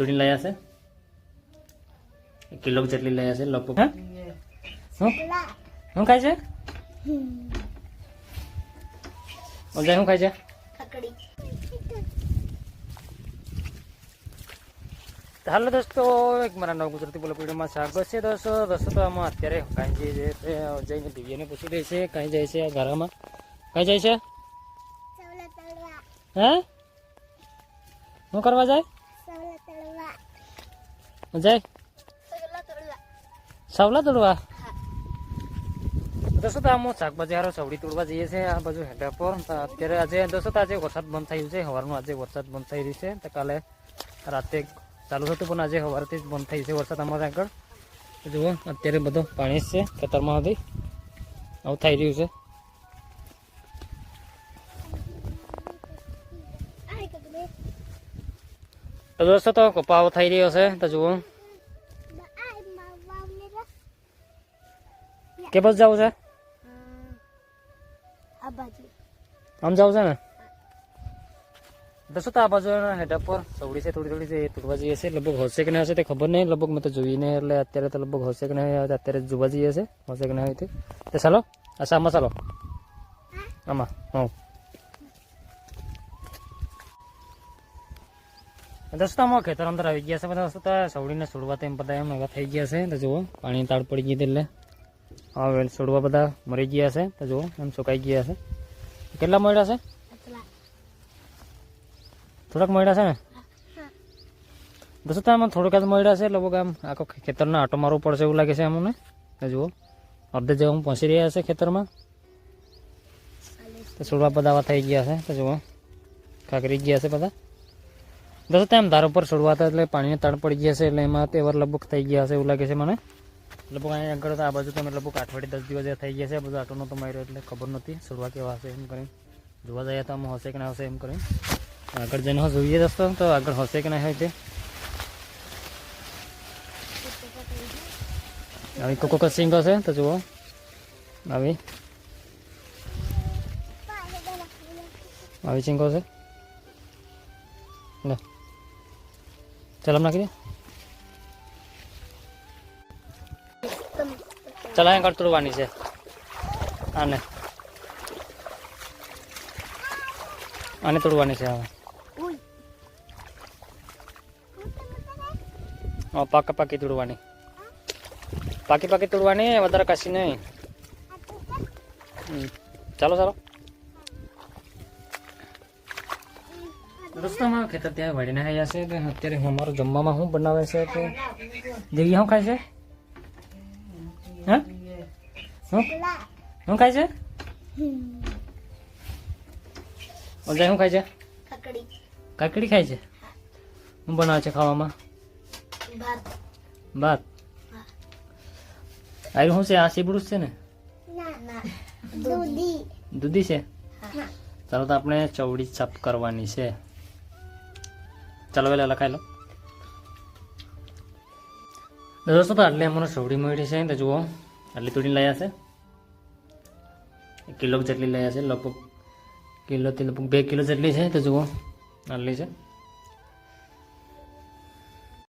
તોડીને લાયા છે એક કિલો જેટલી લાયા છે લગભગ હા શું શું ખાય છે અજય શું ખાય છે ખકડી તો હાલો દોસ્તો એક મારા નવ ગુજરાતી બોલો પીડીઓમાં સ્વાગત છે દોસ્તો દોસ્તો તો આમાં અત્યારે કાંઈ જે છે તે જઈને દિવ્યાને પૂછી રહી છે કાંઈ જાય છે આ ઘરમાં કાંઈ જાય છે સવલા તળવા હે શું કરવા જાય સવલા તળવા જાય સવલા તોડવા દોસ્તો તો આમ શાકભાજી હારો સવડી તોડવા જઈએ છીએ આ બાજુ હેડા પર અત્યારે આજે દોસ્તો તો આજે વરસાદ બંધ થયું છે સવારનો આજે વરસાદ બંધ થઈ રહ્યું છે તો કાલે રાતે ચાલુ હતું પણ આજે સવારથી જ બંધ થઈ છે વરસાદ અમારે આગળ જુઓ અત્યારે બધું પાણી છે ખેતરમાં હતી આવું થઈ રહ્યું છે તો દોસ્તો તો કપાવો થઈ રહ્યો છે તો જુઓ કે બસ જવું છે આમ જવું છે ને દસો તો આ બાજુ હેડા પર સવડી છે થોડી થોડી છે એ તોડવા જઈએ છે લગભગ હશે કે નહીં હશે તે ખબર નહીં લગભગ મેં તો જોઈને એટલે અત્યારે તો લગભગ હશે કે નહીં અત્યારે જોવા જઈએ છે હશે કે નહીં તે. ચાલો અચ્છા આમાં ચાલો આમાં હા દોસ્તો આમાં ખેતર અંદર આવી ગયા છે બધા દોસ્તો તો સવડીને છોડવા તેમ બધા એમ એવા થઈ ગયા છે. તો જુઓ, પાણી તાળ પડી ગઈ એટલે હા વેલ છોડવા બધા મરી ગયા છે. તો જુઓ, એમ સુકાઈ ગયા છે. કેટલા મળ્યા છે? થોડાક મળ્યા છે ને? દોસ્તો, આમાં થોડુંક જ મળ્યા છે. લગભગ આમ આખો ખેતરના આટો મારવો પડશે એવું લાગે છે અમને તો જુઓ, અડધે જેવા હું પહોંચી રહ્યા છે ખેતરમાં. તો છોડવા બધા આવા થઈ ગયા છે. તો જુઓ ખાકરી ગયા છે બધા. દોસ્તો તેમ ધાર ઉપર છોડવાતા એટલે પાણીને તળ પડી ગયા છે એટલે એમાં તેવર લગભગ થઈ ગયા છે એવું લાગે છે મને. લગભગ અહીંયા આગળ તો આ બાજુ તમે લગભગ અઠવાડિયે દસ દિવસ થઈ ગયા છે. આ બધું આટો નહોતો માર્યો એટલે ખબર નથી છોડવા કેવા હશે એમ કરીને. જોવા જઈએ તો આમાં હશે કે ના હશે એમ કરીને. આગળ જઈને જોઈએ દોસ્તો તો આગળ હશે કે નહીં હોય તે આવી કોકો કો હશે છે તો જુઓ. આવી. આવી સિંગો છે લે. ચાલ આમ નાખી દે ચાલ અહીંયા આગળ તોડવાની છે આને આને તોડવાની છે હવે ઉય હા પાકા પાકી તોડવાની પાકી પાકી તોડવાની વધારે કશી નહીં હમ. ચાલો ચાલો દોસ્તોમાં ખેતર ત્યાં વળીને આવ્યા છે અત્યારે અત્યારે અમારું જમવામાં શું બનાવે છે તો દેવી શું ખાય છે? હા? શું ખાય છે? અજય શું ખાય છે? કાકડી. ખાય છે? શું બનાવે છે ખાવામાં? ભાત. આવ્યું શું છે? આ સીબડું છે ને? દૂધી. છે? હા. ચાલો તો આપણે ચવડી સાફ કરવાની છે. ચાલો પેલા લખાઈ લો. દોસ્તો, તો આટલી અમારો ચવડી મળી છે, તો જુઓ. આટલી તૂડી લઈ છે. કિલો જેટલી લઈ છે, લગભગ કિલોથી લગભગ બે કિલો જેટલી છે, તો જુઓ. આટલી છે.